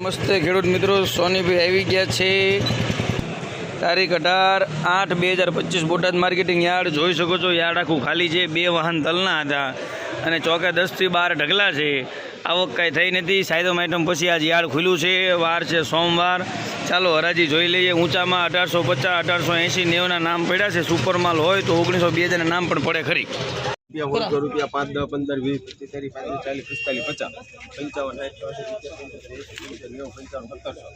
નમસ્તે ખેડૂત મિત્રો, સોનીભાઈ આવી ગયા છે. તારીખ અઢાર આઠ બે હજાર પચીસ બોટાદ માર્કેટિંગ યાર્ડ. જોઈ શકો છો, યાર્ડ આખું ખાલી છે. બે વાહન તલના હતા અને ચોકે દસથી બાર ઢગલા છે. આવક કાંઈ થઈ નથી. સાયદમ માઇટમ પછી આજ યાર્ડ ખુલ્યું છે. વાર છે સોમવાર. ચાલો, હરાજી જોઈ લઈએ. ઊંચામાં અઢારસો પચાસ, અઢારસો એંસી નેવના નામ પડ્યા છે. સુપર માલ હોય તો ઓગણીસો બે હજારના નામ પણ પડે ખરી. રૂપિયા હોળસો રૂપિયા પાંચ દસ પંદર વીસ પચીસ તારી પાંત્રીસ ચાલીસ પિસ્તાલીસ પચાસ પંચાવન સાઠ ચોસઠ નેવું પંચાવન સત્તરસો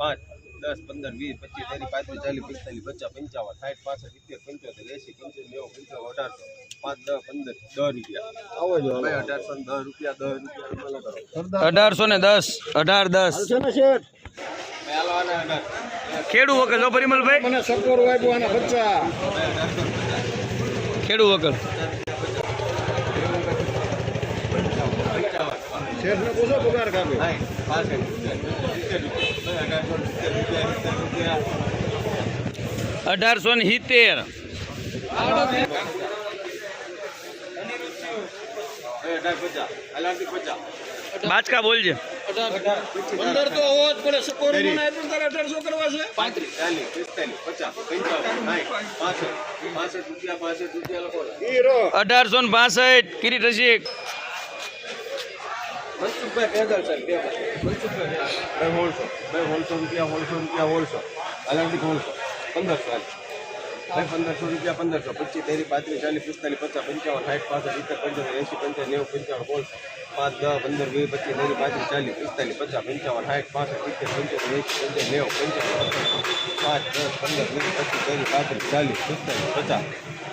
પાંચ દસ પંદર વીસ પચીસ ત્રીસ પાંત્રીસ ચાલીસ પિસ્તાલીસ પચાસ પંચાવન સાઠ પાસઠ સિત્તેર પંચોતેર એસી પંચોતેર નેવું પંચાવન અઢારસો પાંચ દસ પંદર દસ રૂપિયા. આવો જો અઢારસો ને દસ રૂપિયા દસ રૂપિયા અઢારસો ને દસ અઢાર દસ. ખેડૂ વકલ જો પરિમલભાઈ? મને સપોર વાગ્યો આના બચ્ચા ખેડૂ વકલ. શેઠ ને પૂછો પગાર કાપે અઢારસો ને સિત્તેર. બાચકા બોલજે. પંદર તો હોવો જ પડે તારે અઢારસો કરવા છે? પાંત્રીસ ચાલીસ પિસ્તાલીસ પચાસ પંચાવન સાઠ પાસઠ રૂપિયા પાસઠ રૂપિયા લખો અઢારસો ને પાસઠ કિરીટ રસિક. મનસુખભાઈ પેદલ સાહેબ બે ભાઈ હોળસો ભાઈ રૂપિયા હોળસો રૂપિયા હોળસો અલગ હોળસો પંદરસો ભાઈ પંદરસો રૂપિયા પંદરસો પચીસ તેરી પાંત્રીસ ચાલીસ પિસ્તાલીસ પચાસ પંચાવન સાઠ પાસઠ સિત્તેર પંચોતેર એંસી પંચાવન નેવું પંચાવન હોળસો પાંચ દસ પંદર વીસ પચીસ તેરી પાંત્રીસ ચાલીસ પિસ્તાલીસ પચાસ. પંચાવન સાઠ પાસઠ સિત્તેર પંચોતેર એંસી પંચાવન નેવું પંચાવન પાંચ દસ પંદર વીસ પચીસ તેરી પાંત્રીસ ચાલીસ પિસ્તાલીસ પચાસ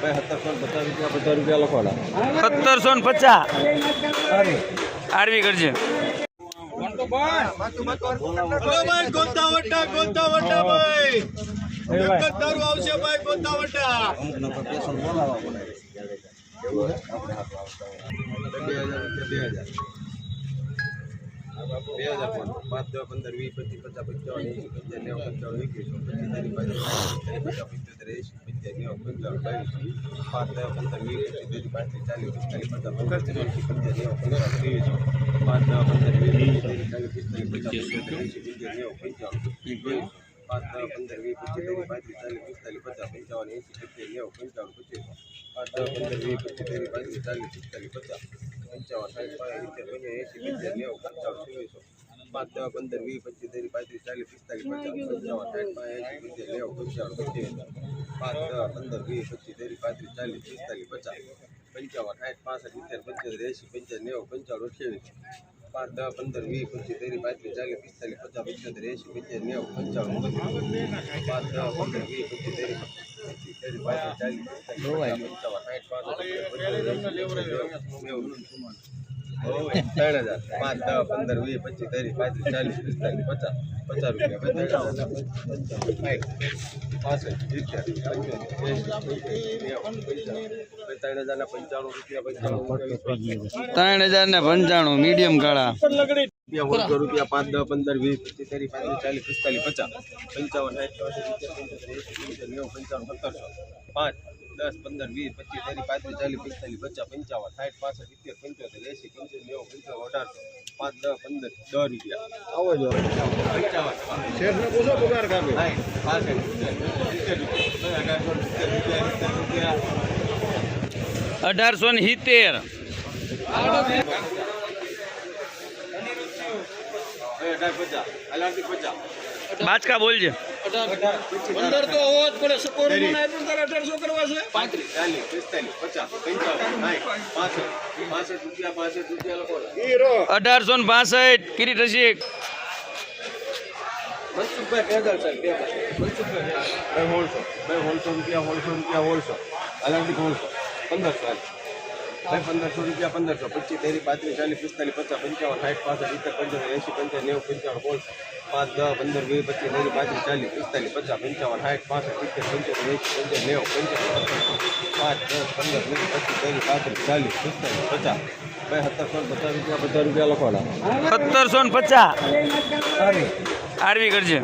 ભાઈ સત્તરસો પચાસ રૂપિયા પચાસ રૂપિયા લખવાના. સત્તરસો ને પચાસ. આરવી કરજે. બે હજાર બે હજાર પાંચ દસ પંદર વીસ, પચીસ પચાસ પંચાવન એંસી પંચાવન નેવું પંચાવન એકવીસો પચીસ તારીખ પચાસ પંચોતેર એંસી પંચાવન નેવું પાંચ દસ પંદર વીસ પચીસ ત્રીસ, પાંત્રીસ પચાસ પંચાવન એંસી પંચાવન નેવું પંચાવન પાંચ પંદર વીસ પચીસ ચાલીસ, પિસ્તાલીસ, પચાસ પાંચ પંદર વીસ, પચીસ ત્રીસ પાંત્રીસ ચાલીસ પિસ્તાલીસ પચાસ પંચાવન એંસી પંચાવન નેવું પંચાવન પચીસ પંદર વીસ, પચીસ ત્રીસ પાંત્રીસ પચાસ પંચાવન સાઠ પાંચ પંચાવન એંસી પંચાવન, નેવું, પંચાવન, છવ્વીસો. પાંચ, દસ, પંદર, વીસ, પચીસ, ત્રીસ, પાંત્રીસ, ચાલીસ, પિસ્તાલીસ પચાસ પંચાવન સાઠ પાંચ એંસી પંચાવન, નેવું, પંચાવન પંચાવન. પાંચ, દસ, પંદર, વીસ, પચીસ, ત્રીસ, પાંત્રીસ, ચાલીસ, પિસ્તાલીસ, પચાસ. પંચાવન સાઠ પાસઠ, સિત્તેર, પંચોતેર એંસી પંચાવન, નેવું, પંચાવન, અઠ્યાવીસ. પાંચ, દસ, પંદર, વીસ, પચીસ, ત્રીસ, પાંત્રીસ, ચાલીસ, પિસ્તાલીસ, પચાસ, પંચોતેર એંસી પંચાવન, નેવું, પંચાવન પાંચ, દસ, પંદર, વીસ પચીસ ત્રણ હજાર. પાંચ દસ પંદર વીસ પચીસ ત્રીસ પાંત્રીસ ચાલીસ પિસ્તાલીસ પચાસ પચાસ રૂપિયા. પાસઠ સિત્તેર પંચોતેર એંસી નેવું હજારના પંચાણું રૂપિયા પંચાણું ત્રણ હજાર ને પંચાણું મીડિયમ કાળા રૂપિયા રૂપિયા પાંચ દસ પંદર વીસ પચીસ ત્રીસ પાંત્રીસ ચાલીસ પિસ્તાલીસ પચાસ. પંચાવન સાઠ નેવું પંચાવન સત્તરસો. પાંચ. દસ પંદર વીસ પચીસ ત્રીસ પાંત્રીસ ચાલીસ પિસ્તાલીસ પચાસ પંચાવન સાઠ પાસઠ સિત્તેર પંચોતેર એસી પંચોતેર નેવું પંચાવન અઢારસો પાંચ દસ પંદર દસ રૂપિયા. આવો જો. પંચાવન. શેઠ પગાર કાપે પાસઠ સિત્તેર રૂપિયા. અઢારસો ને સિત્તેર. બાચકા બોલજે. પંદર તો હોવો જ પડે સકોર અઢારસો કરવા છે? પાંત્રીસ ચાલીસ પિસ્તાલીસ પચાસ પંચાવન સાઠ પાસઠ પાસઠ રૂપિયા પાસઠ રૂપિયા લખો અઢારસો ને બાસઠ કિરીટ રસિક. મનસુખભાઈ પેદલ સાહેબ બે ભાઈ હોળસો ભાઈ હોળસો રૂપિયા હોળસો રૂપિયા હોળસો અલગથી હોળસો પંદરસો ભાઈ પંદરસો રૂપિયા પંદરસો પચીસ તેરી પાંત્રીસ ચાલીસ પિસ્તાલીસ પચાસ પંચાવન સાઠ પાસઠ સિત્તેર પંચાવન એંસી પંચાવન નેવું પંચાવન બોલ પાંચ દસ પંદર વીસ પચીસ તેરી પાંત્રીસ ચાલીસ પિસ્તાલીસ પચાસ પંચાવન સાઠ પાસઠ સિત્તેર પંચાવન એંસી પંચાવન નેવું પંચાવન પાંચ દસ પંદર વીસ પચીસ તેરી પાંત્રીસ ચાલીસ પિસ્તાલીસ પચાસ. ભાઈ સત્તરસો ને પચાસ રૂપિયા પચાસ રૂપિયા લખવાના. સત્તરસો ને પચાસ? આરવી કરજે.